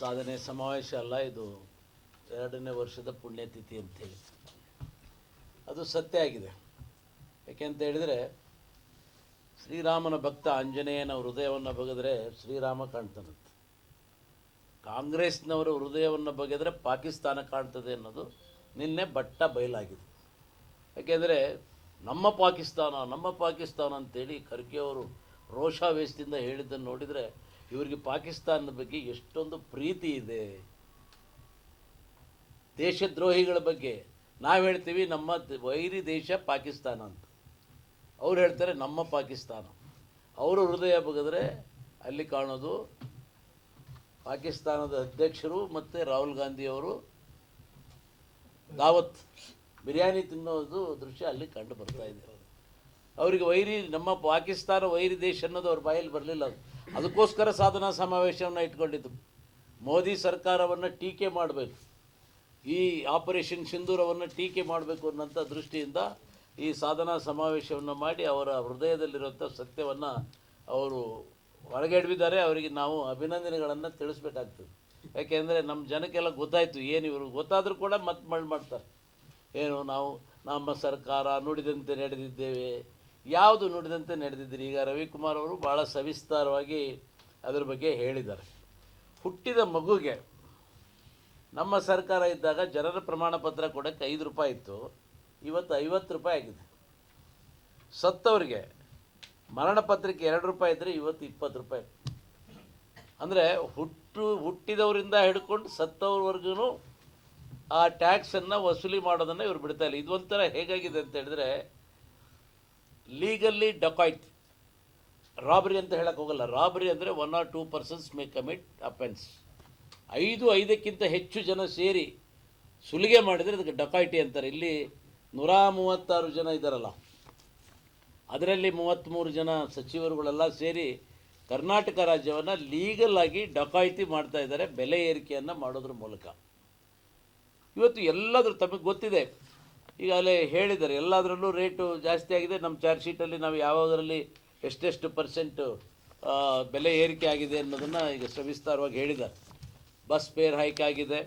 ಸಾಧನೆ ಸಮಾವೇಶ ಅಲ್ಲ, ಇದು ಎರಡನೇ ವರ್ಷದ ಪುಣ್ಯತಿಥಿ ಅಂತೇಳಿ. ಅದು ಸತ್ಯ ಆಗಿದೆ. ಯಾಕೆಂತ ಹೇಳಿದರೆ, ಶ್ರೀರಾಮನ ಭಕ್ತ ಆಂಜನೇಯನ ಹೃದಯವನ್ನು ಬಗೆದರೆ ಶ್ರೀರಾಮ ಕಾಣ್ತಾನಂತೆ. ಕಾಂಗ್ರೆಸ್ನವರ ಹೃದಯವನ್ನು ಬಗೆದರೆ ಪಾಕಿಸ್ತಾನ ಕಾಣ್ತದೆ ಅನ್ನೋದು ನಿನ್ನೆ ಬಟ್ಟ ಬಯಲಾಗಿದೆ. ಯಾಕೆಂದರೆ, ನಮ್ಮ ಪಾಕಿಸ್ತಾನ ನಮ್ಮ ಪಾಕಿಸ್ತಾನ ಅಂತೇಳಿ ಖರ್ಗೆಯವರು ರೋಷಾವೇಶದಿಂದ ಹೇಳಿದ್ದನ್ನು ನೋಡಿದರೆ ಇವರಿಗೆ ಪಾಕಿಸ್ತಾನದ ಬಗ್ಗೆ ಎಷ್ಟೊಂದು ಪ್ರೀತಿ ಇದೆ. ದೇಶದ್ರೋಹಿಗಳ ಬಗ್ಗೆ ನಾವು ಹೇಳ್ತೀವಿ ನಮ್ಮ ವೈರಿ ದೇಶ ಪಾಕಿಸ್ತಾನ ಅಂತ. ಅವ್ರು ಹೇಳ್ತಾರೆ ನಮ್ಮ ಪಾಕಿಸ್ತಾನ. ಅವರು ಹೃದಯ ಬಗೆದ್ರೆ ಅಲ್ಲಿ ಕಾಣೋದು ಪಾಕಿಸ್ತಾನದ ಅಧ್ಯಕ್ಷರು ಮತ್ತು ರಾಹುಲ್ ಗಾಂಧಿಯವರು ದಾವತ್ ಬಿರಿಯಾನಿ ತಿನ್ನೋದು ದೃಶ್ಯ ಅಲ್ಲಿ ಕಂಡು ಬರ್ತಾ ಇದೆ. ಅವರಿಗೆ ವೈರಿ, ನಮ್ಮ ಪಾಕಿಸ್ತಾನ ವೈರಿ ದೇಶ ಅನ್ನೋದು ಅವ್ರ ಬಾಯಲ್ಲಿ ಬರಲಿಲ್ಲ ಅದು. ಅದಕ್ಕೋಸ್ಕರ ಸಾಧನಾ ಸಮಾವೇಶವನ್ನು ಇಟ್ಕೊಂಡಿದ್ದು. ಮೋದಿ ಸರ್ಕಾರವನ್ನು ಟೀಕೆ ಮಾಡಬೇಕು. ಈ ಆಪರೇಷನ್ ಸಿಂಧೂರವನ್ನು ಟೀಕೆ ಮಾಡಬೇಕು ಅನ್ನೋಂಥ ದೃಷ್ಟಿಯಿಂದ ಈ ಸಾಧನಾ ಸಮಾವೇಶವನ್ನು ಮಾಡಿ ಅವರ ಹೃದಯದಲ್ಲಿರುವಂಥ ಸತ್ಯವನ್ನು ಅವರು ಹೊರಗೆಡವಿದ್ದಾರೆ ಅವರಿಗೆ ನಾವು ಅಭಿನಂದನೆಗಳನ್ನು ತಿಳಿಸ್ಬೇಕಾಗ್ತದೆ. ಯಾಕೆಂದರೆ ನಮ್ಮ ಜನಕ್ಕೆಲ್ಲ ಗೊತ್ತಾಯಿತು ಏನು ಇವರು. ಗೊತ್ತಾದರೂ ಕೂಡ ಮತ್ತೆ ಮಳ್ ಮಾಡ್ತಾರೆ ಏನು ನಾವು ನಮ್ಮ ಸರ್ಕಾರ ನುಡಿದಂತೆ ನಡೆದಿದ್ದೇವೆ. ಯಾವುದು ನುಡಿದಂತೆ ನಡೆದಿದ್ದೀರಿ? ಈಗ ರವಿಕುಮಾರ್ ಅವರು ಭಾಳ ಸವಿಸ್ತಾರವಾಗಿ ಅದರ ಬಗ್ಗೆ ಹೇಳಿದ್ದಾರೆ. ಹುಟ್ಟಿದ ಮಗುಗೆ ನಮ್ಮ ಸರ್ಕಾರ ಇದ್ದಾಗ ಜನರ ಪ್ರಮಾಣ ಪತ್ರ ಕೊಡೋಕ್ಕೆ ಐದು ರೂಪಾಯಿ ಇತ್ತು. ಇವತ್ತು ಐವತ್ತು ರೂಪಾಯಿ ಆಗಿದೆ. ಸತ್ತವರಿಗೆ ಮರಣ ಪತ್ರಿಕೆ ಎರಡು ರೂಪಾಯಿ ಇದ್ದರೆ ಇವತ್ತು ಇಪ್ಪತ್ತು ರೂಪಾಯಿ. ಅಂದರೆ ಹುಟ್ಟು, ಹುಟ್ಟಿದವರಿಂದ ಹಿಡ್ಕೊಂಡು ಸತ್ತವ್ರವರೆಗೂ ಆ ಟ್ಯಾಕ್ಸನ್ನು ವಸೂಲಿ ಮಾಡೋದನ್ನು ಇವ್ರು ಬಿಡ್ತಾಯಿಲ್ಲ ಇದು ಒಂಥರ ಹೇಗಾಗಿದೆ ಅಂತ ಹೇಳಿದ್ರೆ ಲೀಗಲ್ಲಿ ಡಕಾಯ್ಟ್ ರಾಬರಿ ಅಂತ ಹೇಳಕ್ಕೆ ಹೋಗಲ್ಲ. ರಾಬರಿ ಅಂದರೆ one or two persons may commit offence ಐದು, ಐದಕ್ಕಿಂತ ಹೆಚ್ಚು ಜನ ಸೇರಿ ಸುಲಿಗೆ ಮಾಡಿದರೆ ಅದಕ್ಕೆ ಡಕಾಯ್ಟಿ ಅಂತಾರೆ. ಇಲ್ಲಿ ನೂರ ಮೂವತ್ತಾರು ಜನ ಇದ್ದಾರಲ್ಲ. ಅದರಲ್ಲಿ ಮೂವತ್ತ್ಮೂರು ಜನ ಸಚಿವರುಗಳೆಲ್ಲ ಸೇರಿ ಕರ್ನಾಟಕ ರಾಜ್ಯವನ್ನು ಲೀಗಲ್ ಆಗಿ ಡಕಾಯಿತಿ ಮಾಡ್ತಾ ಇದ್ದಾರೆ. ಬೆಲೆ ಏರಿಕೆಯನ್ನು ಮಾಡೋದ್ರ ಮೂಲಕ. ಇವತ್ತು ಎಲ್ಲಾದರೂ ತಮಗೆ ಗೊತ್ತಿದೆ. ಈಗ ಅಲ್ಲೇ ಹೇಳಿದ್ದಾರೆ ಎಲ್ಲದರಲ್ಲೂ ರೇಟು ಜಾಸ್ತಿ ಆಗಿದೆ. ನಮ್ಮ ಚಾರ್ಜ್ ಶೀಟಲ್ಲಿ ನಾವು ಯಾವುದರಲ್ಲಿ ಎಷ್ಟೆಷ್ಟು ಪರ್ಸೆಂಟು ಬೆಲೆ ಏರಿಕೆ ಆಗಿದೆ ಅನ್ನೋದನ್ನು ಈಗ ಸವಿಸ್ತಾರವಾಗಿ ಹೇಳಿದ್ದಾರೆ. ಬಸ್ ಫೇರ್ ಹೈಕ್ ಆಗಿದೆ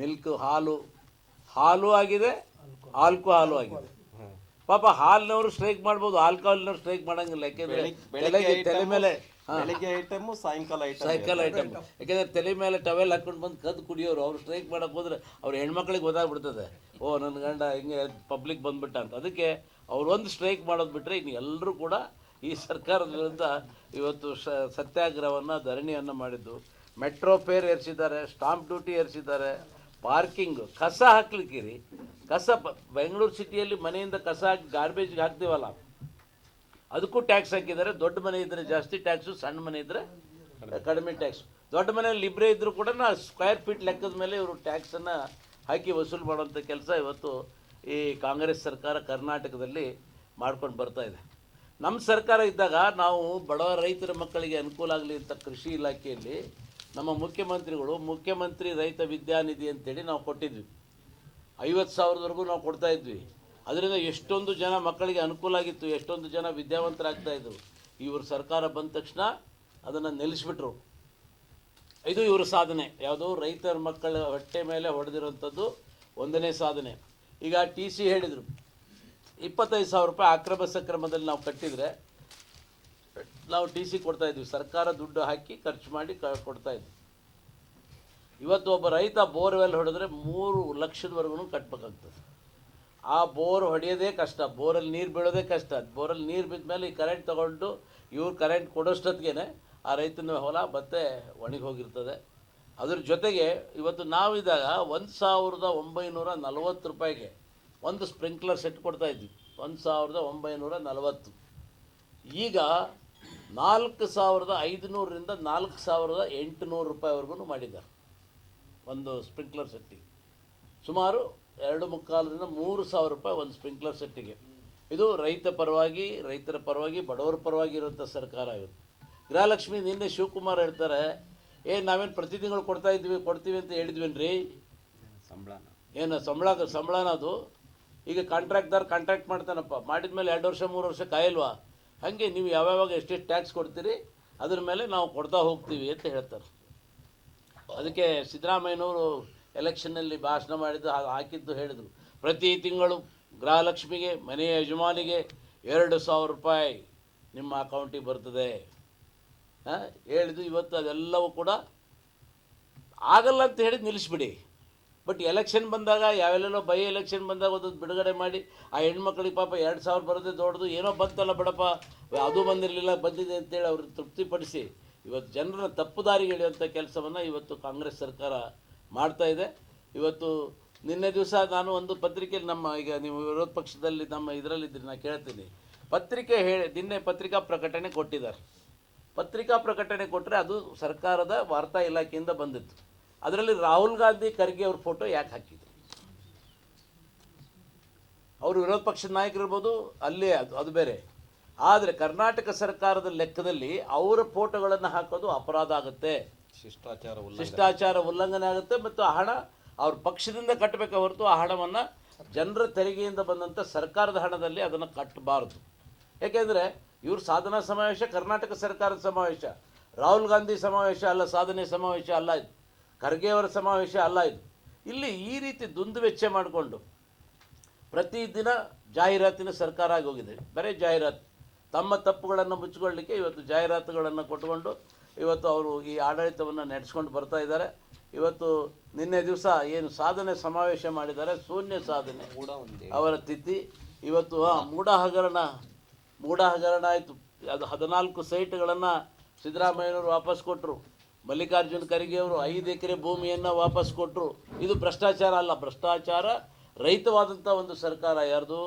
ಮಿಲ್ಕ್ ಹಾಲು ಹಾಲು ಆಗಿದೆ ಆಲ್ಕು ಹಾಲು ಆಗಿದೆ. ಪಾಪ ಹಾಲಿನವರು ಸ್ಟ್ರೈಕ್ ಮಾಡ್ಬೋದು ಆಲ್ಕೋಹಾಲ್ನವ್ರು ಸ್ಟ್ರೈಕ್ ಮಾಡೋಂಗಿಲ್ಲ. ಯಾಕೆಂದರೆ ಬೆಳಗ್ಗೆ ತಲೆ ಮೇಲೆ ಬೆಳಿಗ್ಗೆ ಐಟಮ್ ಸಾಯಂಕಾಲ ಐಟಮ್ ಸಾಯಂಕಾಲ ಐಟಮ್ ಯಾಕೆಂದ್ರೆ ತಲೆ ಮೇಲೆ ಟವೆಲ್ ಹಾಕೊಂಡು ಬಂದು ಕದ್ದು ಕುಡಿಯೋರು ಅವ್ರು ಸ್ಟ್ರೈಕ್ ಮಾಡಕ್ಕೆ ಹೋದ್ರೆ ಅವ್ರ ಹೆಣ್ಮಕ್ಳಿಗೆ ಗೊತ್ತಾಗ್ಬಿಡ್ತದೆ. ಓ ನನ್ನ ಗಂಡ ಹಿಂಗೆ ಪಬ್ಲಿಕ್ ಬಂದ್ಬಿಟ್ಟ ಅಂತ. ಅದಕ್ಕೆ ಅವ್ರು ಒಂದು ಸ್ಟ್ರೈಕ್ ಮಾಡೋದು ಬಿಟ್ಟರೆ ಇನ್ನು ಎಲ್ಲರೂ ಕೂಡ ಈ ಸರ್ಕಾರದ ವಿರುದ್ಧ ಇವತ್ತು ಸತ್ಯಾಗ್ರಹವನ್ನು ಧರಣಿಯನ್ನು ಮಾಡಿದ್ದು. ಮೆಟ್ರೋ ಫೇರ್ ಏರಿಸಿದ್ದಾರೆ ಸ್ಟಾಂಪ್ ಡ್ಯೂಟಿ ಏರಿಸಿದ್ದಾರೆ ಪಾರ್ಕಿಂಗ್ ಕಸ ಹಾಕ್ಲಿಕ್ಕಿರಿ. ಕಸ ಬೆಂಗಳೂರು ಸಿಟಿಯಲ್ಲಿ ಮನೆಯಿಂದ ಕಸ ಹಾಕಿ ಗಾರ್ಬೇಜ್ಗೆ ಹಾಕ್ತೀವಲ್ಲ. ಅದಕ್ಕೂ ಟ್ಯಾಕ್ಸ್ ಹಾಕಿದ್ದಾರೆ. ದೊಡ್ಡ ಮನೆ ಇದ್ದರೆ ಜಾಸ್ತಿ ಟ್ಯಾಕ್ಸು ಸಣ್ಣ ಮನೆ ಇದ್ದರೆ ಕಡಿಮೆ ಟ್ಯಾಕ್ಸ್ ದೊಡ್ಡ ಮನೆಯಲ್ಲಿ ಇಬ್ಬರೇ ಇದ್ದರೂ ಕೂಡ ಸ್ಕ್ವೇರ್ ಫೀಟ್ ಲೆಕ್ಕದ ಮೇಲೆ ಇವರು ಟ್ಯಾಕ್ಸನ್ನು ಹಾಕಿ ವಸೂಲು ಮಾಡುವಂಥ ಕೆಲಸ ಇವತ್ತು ಈ ಕಾಂಗ್ರೆಸ್ ಸರ್ಕಾರ ಕರ್ನಾಟಕದಲ್ಲಿ ಮಾಡ್ಕೊಂಡು ಬರ್ತಾ ಇದೆ. ನಮ್ಮ ಸರ್ಕಾರ ಇದ್ದಾಗ ನಾವು ಬಡ ರೈತರ ಮಕ್ಕಳಿಗೆ ಅನುಕೂಲ ಆಗಲಿ ಅಂತ ಕೃಷಿ ಇಲಾಖೆಯಲ್ಲಿ ನಮ್ಮ ಮುಖ್ಯಮಂತ್ರಿಗಳು ಮುಖ್ಯಮಂತ್ರಿ ರೈತ ವಿದ್ಯಾನಿಧಿ ಅಂತೇಳಿ ನಾವು ಕೊಟ್ಟಿದ್ವಿ. ಐವತ್ತು ಸಾವಿರದವರೆಗೂ ನಾವು ಕೊಡ್ತಾ ಇದ್ವಿ. ಅದರಿಂದ ಎಷ್ಟೊಂದು ಜನ ಮಕ್ಕಳಿಗೆ ಅನುಕೂಲ ಆಗಿತ್ತು, ಎಷ್ಟೊಂದು ಜನ ವಿದ್ಯಾವಂತರಾಗ್ತಾ ಇದ್ರು. ಇವರು ಸರ್ಕಾರ ಬಂದ ತಕ್ಷಣ ಅದನ್ನು ನಿಲ್ಲಿಸ್ಬಿಟ್ರು. ಇದು ಇವ್ರ ಸಾಧನೆ. ಯಾವುದು ರೈತರ ಮಕ್ಕಳ ಹೊಟ್ಟೆ ಮೇಲೆ ಹೊಡೆದಿರುವಂಥದ್ದು ಒಂದನೇ ಸಾಧನೆ. ಈಗ ಟಿ ಸಿ ಹೇಳಿದರು, ಇಪ್ಪತ್ತೈದು ಸಾವಿರ ರೂಪಾಯಿ ಅಕ್ರಮ ಸಕ್ರಮದಲ್ಲಿ ನಾವು ಕಟ್ಟಿದರೆ ನಾವು ಟಿ ಸಿ ಕೊಡ್ತಾ ಇದ್ವಿ. ಸರ್ಕಾರ ದುಡ್ಡು ಹಾಕಿ ಖರ್ಚು ಮಾಡಿ ಕೊಡ್ತಾ ಇದ್ವಿ. ಇವತ್ತು ಒಬ್ಬ ರೈತ ಬೋರ್ವೆಲ್ ಹೊಡೆದ್ರೆ ಮೂರು ಲಕ್ಷದವರೆಗೂ ಕಟ್ಬೇಕಾಗ್ತದೆ. ಆ ಬೋರ್ ಹೊಡೆಯೋದೇ ಕಷ್ಟ, ಬೋರಲ್ಲಿ ನೀರು ಬೀಳೋದೇ ಕಷ್ಟ. ಬೋರಲ್ಲಿ ನೀರು ಬಿದ್ದ ಮೇಲೆ ಈ ಕರೆಂಟ್ ತೊಗೊಂಡು ಇವ್ರು ಕರೆಂಟ್ ಕೊಡೋಷ್ಟೊತ್ತಿಗೆ ಆ ರೈತನ ಹೊಲ ಮತ್ತೆ ಒಣಗಿ ಹೋಗಿರ್ತದೆ. ಅದ್ರ ಜೊತೆಗೆ ಇವತ್ತು ನಾವಿದ್ದಾಗ ಒಂದು ಸಾವಿರದ ಒಂಬೈನೂರ ನಲವತ್ತು ರೂಪಾಯಿಗೆ ಒಂದು ಸ್ಪ್ರಿಂಕ್ಲರ್ ಸೆಟ್ ಕೊಡ್ತಾ ಇದ್ವಿ. ಒಂದು ಸಾವಿರದ ಒಂಬೈನೂರ ನಲವತ್ತು. ಈಗ ನಾಲ್ಕು ಸಾವಿರದ ಐದುನೂರರಿಂದ ನಾಲ್ಕು ಸಾವಿರದ ಎಂಟುನೂರು ರೂಪಾಯಿವರೆಗೂ ಮಾಡಿದ್ದಾರೆ. ಒಂದು ಸ್ಪ್ರಿಂಕ್ಲರ್ ಸೆಟ್ಟಿಗೆ. ಸುಮಾರು ಎರಡು ಮುಕ್ಕಾಲದಿಂದ ಮೂರು ಸಾವಿರ ರೂಪಾಯಿ ಒಂದು ಸ್ಪ್ರಿಂಕ್ಲರ್ ಸೆಟ್ಟಿಗೆ. ಇದು ರೈತ ಪರವಾಗಿ ರೈತರ ಪರವಾಗಿ ಬಡವರ ಪರವಾಗಿ ಇರುವಂಥ ಸರ್ಕಾರ ಇದು. ಗೃಹಲಕ್ಷ್ಮಿ ನಿನ್ನೆ ಶಿವಕುಮಾರ್ ಹೇಳ್ತಾರೆ ಏ ನಾವೇನು ಪ್ರತಿ ತಿಂಗಳು ಕೊಡ್ತಾ ಇದ್ವಿ ಕೊಡ್ತೀವಿ ಅಂತ ಹೇಳಿದ್ವೇನ್ರಿ? ಸಂಬಳನ. ಏನು ಸಂಬಳ ಸಂಬಳನ ಅದು? ಈಗ ಕಾಂಟ್ರಾಕ್ಟ್ದಾರ್ ಕಾಂಟ್ರಾಕ್ಟ್ ಮಾಡ್ತಾನಪ್ಪ. ಮಾಡಿದ ಮೇಲೆ ಎರಡು ವರ್ಷ ಮೂರು ವರ್ಷ ಕಾಯಲ್ವಾ? ಹಾಗೆ ನೀವು ಯಾವ್ಯಾವಾಗ ಎಷ್ಟೆಷ್ಟು ಟ್ಯಾಕ್ಸ್ ಕೊಡ್ತೀರಿ ಅದ್ರ ಮೇಲೆ ನಾವು ಕೊಡ್ತಾ ಹೋಗ್ತೀವಿ ಅಂತ ಹೇಳ್ತಾರೆ. ಅದಕ್ಕೆ ಸಿದ್ದರಾಮಯ್ಯನವರು ಎಲೆಕ್ಷನ್ನಲ್ಲಿ ಭಾಷಣ ಮಾಡಿದ್ದು ಹಾಕಿದ್ದು ಹೇಳಿದರು. ಪ್ರತಿ ತಿಂಗಳು ಗೃಹಲಕ್ಷ್ಮಿಗೆ, ಮನೆಯ ಯಜಮಾನಿಗೆ ಎರಡು ಸಾವಿರ ರೂಪಾಯಿ ನಿಮ್ಮ ಅಕೌಂಟಿಗೆ ಬರ್ತದೆ. ಹೇಳಿದ್ದು ಇವತ್ತು ಅದೆಲ್ಲವೂ ಕೂಡ ಆಗಲ್ಲ ಅಂತ ಹೇಳಿ ನಿಲ್ಲಿಸ್ಬಿಡಿ. ಬಟ್ ಎಲೆಕ್ಷನ್ ಬಂದಾಗ ಯಾವೆಲ್ಲೋ ಬೈ ಎಲೆಕ್ಷನ್ ಬಂದಾಗ ಒಂದು ಬಿಡುಗಡೆ ಮಾಡಿ, ಆ ಹೆಣ್ಮಕ್ಳಿಗೆ ಪಾಪ ಎರಡು ಸಾವಿರ ಬರೋದೇ ದೊಡ್ಡದು ಏನೋ ಬಂತಲ್ಲ ಬಿಡಪ್ಪ. ಅದು ಬಂದಿರಲಿಲ್ಲ, ಬಂದಿದೆ ಅಂತೇಳಿ ಅವ್ರಿಗೆ ತೃಪ್ತಿಪಡಿಸಿ, ಇವತ್ತು ಜನರ ತಪ್ಪು ದಾರಿಗೆ ಕೆಲಸವನ್ನು ಇವತ್ತು ಕಾಂಗ್ರೆಸ್ ಸರ್ಕಾರ ಮಾಡ್ತಾ ಇದೆ. ಇವತ್ತು ನಿನ್ನೆ ದಿವಸ ನಾನು ಒಂದು ಪತ್ರಿಕೆಯಲ್ಲಿ ನಮ್ಮ ಈಗ ನೀವು ವಿರೋಧ ಪಕ್ಷದಲ್ಲಿ ನಮ್ಮ ಇದರಲ್ಲಿದ್ದೀರಿ ನಾನು ಕೇಳ್ತೀನಿ. ಪತ್ರಿಕೆ ಹೇಳಿ ನಿನ್ನೆ ಪತ್ರಿಕಾ ಪ್ರಕಟಣೆ ಕೊಟ್ಟಿದ್ದಾರೆ. ಪತ್ರಿಕಾ ಪ್ರಕಟಣೆ ಕೊಟ್ಟರೆ ಅದು ಸರ್ಕಾರದ ವಾರ್ತಾ ಇಲಾಖೆಯಿಂದ ಬಂದಿತ್ತು. ಅದರಲ್ಲಿ ರಾಹುಲ್ ಗಾಂಧಿ ಖರ್ಗೆ ಅವ್ರ ಫೋಟೋ ಯಾಕೆ ಹಾಕಿದ್ರು? ಅವರು ವಿರೋಧ ಪಕ್ಷದ ನಾಯಕರಿರ್ಬೋದು ಅಲ್ಲೇ ಅದು ಅದು ಬೇರೆ. ಆದರೆ ಕರ್ನಾಟಕ ಸರ್ಕಾರದ ಲೆಕ್ಕದಲ್ಲಿ ಅವರ ಫೋಟೋಗಳನ್ನು ಹಾಕೋದು ಅಪರಾಧ ಆಗುತ್ತೆ. ಶಿಷ್ಟಾಚಾರ ಶಿಷ್ಟಾಚಾರ ಉಲ್ಲಂಘನೆ ಆಗುತ್ತೆ ಮತ್ತು ಆ ಹಣ ಅವ್ರ ಪಕ್ಷದಿಂದ ಕಟ್ಟಬೇಕು ಹೊರತು ಆ ಹಣವನ್ನು ಜನರ ತೆರಿಗೆಯಿಂದ ಬಂದಂಥ ಸರ್ಕಾರದ ಹಣದಲ್ಲಿ ಅದನ್ನು ಕಟ್ಟಬಾರದು. ಯಾಕೆಂದರೆ ಇವ್ರ ಸಾಧನಾ ಸಮಾವೇಶ, ಕರ್ನಾಟಕ ಸರ್ಕಾರದ ಸಮಾವೇಶ, ರಾಹುಲ್ ಗಾಂಧಿ ಸಮಾವೇಶ ಅಲ್ಲ, ಸಾಧನೆ ಸಮಾವೇಶ ಅಲ್ಲ ಇದು ಖರ್ಗೆಯವರ ಸಮಾವೇಶ ಅಲ್ಲ ಇದು. ಇಲ್ಲಿ ಈ ರೀತಿ ದುಂದು ವೆಚ್ಚ ಮಾಡಿಕೊಂಡು ಪ್ರತಿದಿನ ಜಾಹೀರಾತಿನ ಸರ್ಕಾರ ಆಗಿ ಹೋಗಿದೆ. ಬರೀ ಜಾಹೀರಾತು. ತಮ್ಮ ತಪ್ಪುಗಳನ್ನು ಮುಚ್ಚಿಕೊಳ್ಳಲಿಕ್ಕೆ ಇವತ್ತು ಜಾಹೀರಾತುಗಳನ್ನು ಕೊಟ್ಟುಕೊಂಡು ಇವತ್ತು ಅವರು ಈ ಆಡಳಿತವನ್ನು ನಡೆಸ್ಕೊಂಡು ಬರ್ತಾ ಇದ್ದಾರೆ. ಇವತ್ತು ನಿನ್ನೆ ದಿವಸ ಏನು ಸಾಧನೆ ಸಮಾವೇಶ ಮಾಡಿದ್ದಾರೆ ಶೂನ್ಯ ಸಾಧನೆ. ಅವರ ತಿಥಿ. ಇವತ್ತು ಮೂಡ ಹಗರಣ ಮೂಡ ಹಗರಣ ಆಯಿತು. ಅದು ಹದಿನಾಲ್ಕು ಸೈಟ್ಗಳನ್ನು ಸಿದ್ದರಾಮಯ್ಯನವರು ವಾಪಸ್ ಕೊಟ್ಟರು ಮಲ್ಲಿಕಾರ್ಜುನ ಖರ್ಗೆ ಅವರು ಐದು ಎಕರೆ ಭೂಮಿಯನ್ನು ವಾಪಸ್ ಕೊಟ್ಟರು ಇದು ಭ್ರಷ್ಟಾಚಾರ ಅಲ್ಲ ಭ್ರಷ್ಟಾಚಾರ ರಹಿತವಾದಂಥ ಒಂದು ಸರ್ಕಾರ ಯಾರ್ದು?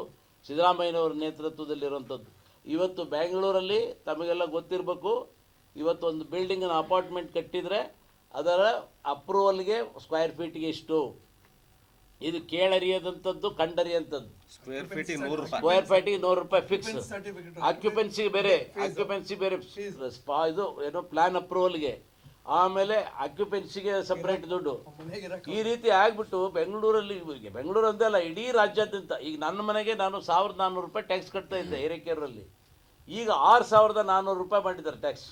ಸಿದ್ದರಾಮಯ್ಯನವರ ನೇತೃತ್ವದಲ್ಲಿರುವಂಥದ್ದು ಇವತ್ತು ಬೆಂಗಳೂರಲ್ಲಿ ತಮಗೆಲ್ಲ ಗೊತ್ತಿರಬೇಕು ಇವತ್ತು ಒಂದು ಬಿಲ್ಡಿಂಗನ್ನು ಅಪಾರ್ಟ್ಮೆಂಟ್ ಕಟ್ಟಿದರೆ ಅದರ ಅಪ್ರೂವಲ್ಗೆ ಸ್ಕ್ವೇರ್ ಫೀಟ್ಗೆ ಇಷ್ಟು. ಇದು ಕೇಳರಿಯದಂಥದ್ದು ಕಂಡರಿಯಂಥದ್ದು. ಸ್ಕ್ವೇರ್ ಫೀಟ್ ನೂರು ರೂಪಾಯಿ. ಸ್ಕ್ವೇರ್ ಫೀಟಿಗೆ ನೂರು ರೂಪಾಯಿ ಫಿಕ್ಸ್ ಆಕ್ಯುಪೆನ್ಸಿ ಬೇರೆ ಆಕ್ಯುಪೆನ್ಸಿ ಬೇರೆ ಸ್ಪಾ ಇದು ಏನೋ ಪ್ಲಾನ್ ಅಪ್ರೂವಲ್ಗೆ ಆಮೇಲೆ ಆಕ್ಯುಪೆನ್ಸಿಗೆ ಸಪ್ರೇಟ್ ದುಡ್ಡು. ಈ ರೀತಿ ಆಗ್ಬಿಟ್ಟು ಬೆಂಗಳೂರಲ್ಲಿ ಬೆಂಗಳೂರು ಅಂದೇ ಅಲ್ಲ ಇಡೀ ರಾಜ್ಯಾದ್ಯಂತ ಈಗ ನನ್ನ ಮನೆಗೆ ನಾನು ಸಾವಿರದ ನಾನ್ನೂರು ರೂಪಾಯಿ ಟ್ಯಾಕ್ಸ್ ಕಟ್ತಾ ಇದ್ದೆ ಹಿರೇಕೆರೂರಲ್ಲಿ ಈಗ ಆರು ಸಾವಿರದ ನಾನ್ನೂರು ರೂಪಾಯಿ ಮಾಡಿದ್ದಾರೆ ಟ್ಯಾಕ್ಸ್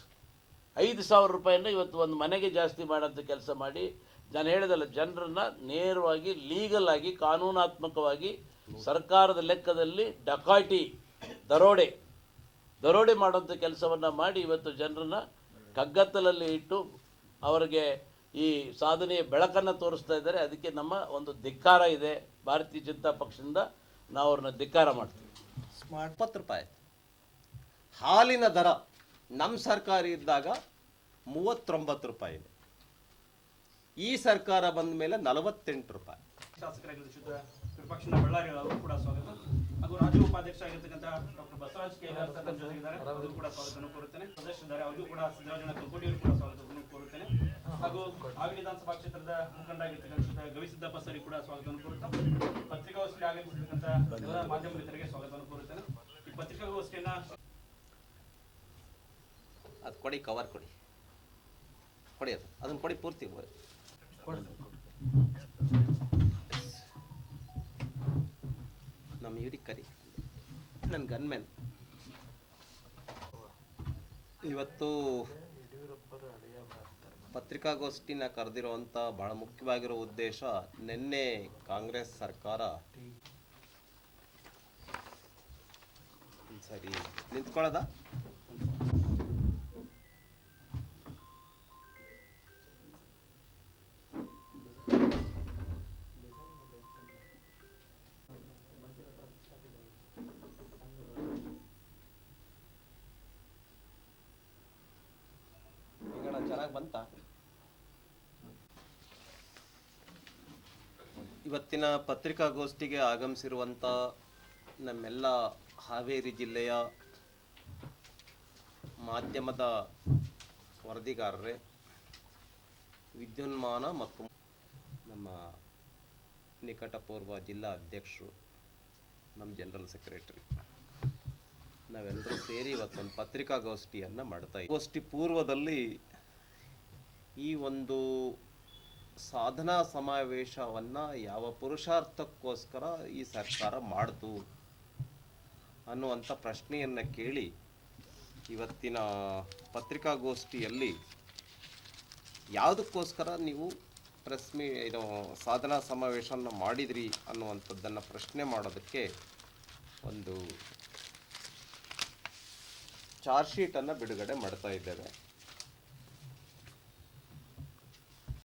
ಐದು ಸಾವಿರ ರೂಪಾಯಿನ ಇವತ್ತು ಒಂದು ಮನೆಗೆ ಜಾಸ್ತಿ ಮಾಡೋಂಥ ಕೆಲಸ ಮಾಡಿ, ನಾನು ಹೇಳಿದಲ್ಲ, ಜನರನ್ನು ನೇರವಾಗಿ ಲೀಗಲ್ ಆಗಿ, ಕಾನೂನಾತ್ಮಕವಾಗಿ ಸರ್ಕಾರದ ಲೆಕ್ಕದಲ್ಲಿ ಡಕಾಟಿ ದರೋಡೆ ದರೋಡೆ ಮಾಡುವಂಥ ಕೆಲಸವನ್ನು ಮಾಡಿ ಇವತ್ತು ಜನರನ್ನ ಕಗ್ಗತ್ತಲಲ್ಲಿ ಇಟ್ಟು ಅವರಿಗೆ ಈ ಸಾಧನೆಯ ಬೆಳಕನ್ನು ತೋರಿಸ್ತಾ ಇದ್ದಾರೆ. ಅದಕ್ಕೆ ನಮ್ಮ ಒಂದು ಧಿಕ್ಕಾರ ಇದೆ. ಭಾರತೀಯ ಜನತಾ ಪಕ್ಷದಿಂದ ನಾವು ಅವ್ರನ್ನ ಧಿಕ್ಕಾರ ಮಾಡ್ತೀವಿ. ಇಪ್ಪತ್ತು ರೂಪಾಯಿ ಹಾಲಿನ ದರ ನಮ್ಮ ಸರ್ಕಾರ ಇದ್ದಾಗ ಮೂವತ್ತೊಂಬತ್ತು ರೂಪಾಯಿ ಇದೆ. ಈ ಸರ್ಕಾರ ಬಂದ ಮೇಲೆ ನಲವತ್ತೆಂಟು ರೂಪಾಯಿ. ಹಾಗೂ ರಾಜ್ಯ ಉಪಾಧ್ಯಕ್ಷ ಆಗಿರ್ತಕ್ಕಂಥ ಡಾಕ್ಟರ್ ಬಸವರಾಜ್ ಕೇದಾರ್ ಸರ್ ಜೊತೆಗಿದ್ದಾರೆ. ಅವರು ಕೂಡ ಸ್ವಾಗತವನ್ನು ಕೋರುತ್ತೇನೆ. ಸದಸ್ಯರಿದ್ದಾರೆ. ಅವರು ಕೂಡ ಸಿದ್ದರಾಜಣ್ಣ ಕಲ್ಕೋಟಿ ಅವರು ಕೂಡ ಸ್ವಾಗತವನ್ನು ಕೋರುತ್ತೇನೆ. ಹಾಗೂ ಹಾವೇರಿ ವಿಧಾನಸಭಾ ಕ್ಷೇತ್ರದ ಮುಖಂಡ ಆಗಿರ್ತಕ್ಕಂಥ ಗವಿಸಿದ್ದಪ್ಪ ಸರಿ ಕೂಡ ಸ್ವಾಗತವನ್ನು ಕೋರುತ್ತಾ ಪತ್ರಿಕಾಗೋಷ್ಠಿ ಆಗಮಿಸಿರ್ತಕ್ಕಂಥ ಎಲ್ಲ ಮಾಧ್ಯಮ ಮಿತ್ರರಿಗೆ ಸ್ವಾಗತವನ್ನು ಕೋರುತ್ತೇನೆ. ಈ ಅದು ಕೊಡಿ ಕವರ್ ಕೊಡಿ. ಕೊಡಿ ಅದು. ಅದನ್ನು ಕೊಡಿ ಪೂರ್ತಿ. ನಮ್ಮ ಇವ್ರಿಗೆ ಕರಿ. ನನ್ನ ಗನ್ಮ್ಯಾನ್. ಇವತ್ತು ಪತ್ರಿಕಾಗೋಷ್ಠಿನ ಕರೆದಿರುವಂಥ ಬಹಳ ಮುಖ್ಯವಾಗಿರೋ ಉದ್ದೇಶ ನಿನ್ನೆ ಕಾಂಗ್ರೆಸ್ ಸರ್ಕಾರ ಸರಿ ನಿಂತ್ಕೊಳ್ಳೋದಾ? ಚೆನ್ನಾಗಿ ಬಂತ? ಇವತ್ತಿನ ಪತ್ರಿಕಾಗೋಷ್ಠಿಗೆ ಆಗಮಿಸಿರುವಂಥ ನಮ್ಮೆಲ್ಲ ಹಾವೇರಿ ಜಿಲ್ಲೆಯ ಮಾಧ್ಯಮದ ವರದಿಗಾರರೇ, ವಿದ್ಯುನ್ಮಾನ ಮತ್ತು ನಮ್ಮ ನಿಕಟಪೂರ್ವ ಜಿಲ್ಲಾ ಅಧ್ಯಕ್ಷರು, ನಮ್ಮ ಜನರಲ್ ಸೆಕ್ರೆಟರಿ. ನಾವೆಲ್ಲರೂ ಸೇರಿ ಇವತ್ತೊಂದು ಪತ್ರಿಕಾಗೋಷ್ಠಿಯನ್ನು ಮಾಡ್ತಾ ಗೋಷ್ಠಿ ಪೂರ್ವದಲ್ಲಿ ಈ ಒಂದು ಸಾಧನಾ ಸಮಾವೇಶವನ್ನು ಯಾವ ಪುರುಷಾರ್ಥಕ್ಕೋಸ್ಕರ ಈ ಸರ್ಕಾರ ಮಾಡಿತು ಅನ್ನುವಂಥ ಪ್ರಶ್ನೆಯನ್ನು ಕೇಳಿ ಇವತ್ತಿನ ಪತ್ರಿಕಾಗೋಷ್ಠಿಯಲ್ಲಿ ಯಾವುದಕ್ಕೋಸ್ಕರ ನೀವು ಪ್ರೆಸ್ ಮೀ ಇದು ಸಾಧನಾ ಸಮಾವೇಶವನ್ನು ಮಾಡಿದ್ರಿ ಅನ್ನುವಂಥದ್ದನ್ನು ಪ್ರಶ್ನೆ ಮಾಡೋದಕ್ಕೆ ಒಂದು ಚಾರ್ಜ್ ಶೀಟನ್ನು ಬಿಡುಗಡೆ ಮಾಡ್ತಾ ಇದ್ದೇವೆ.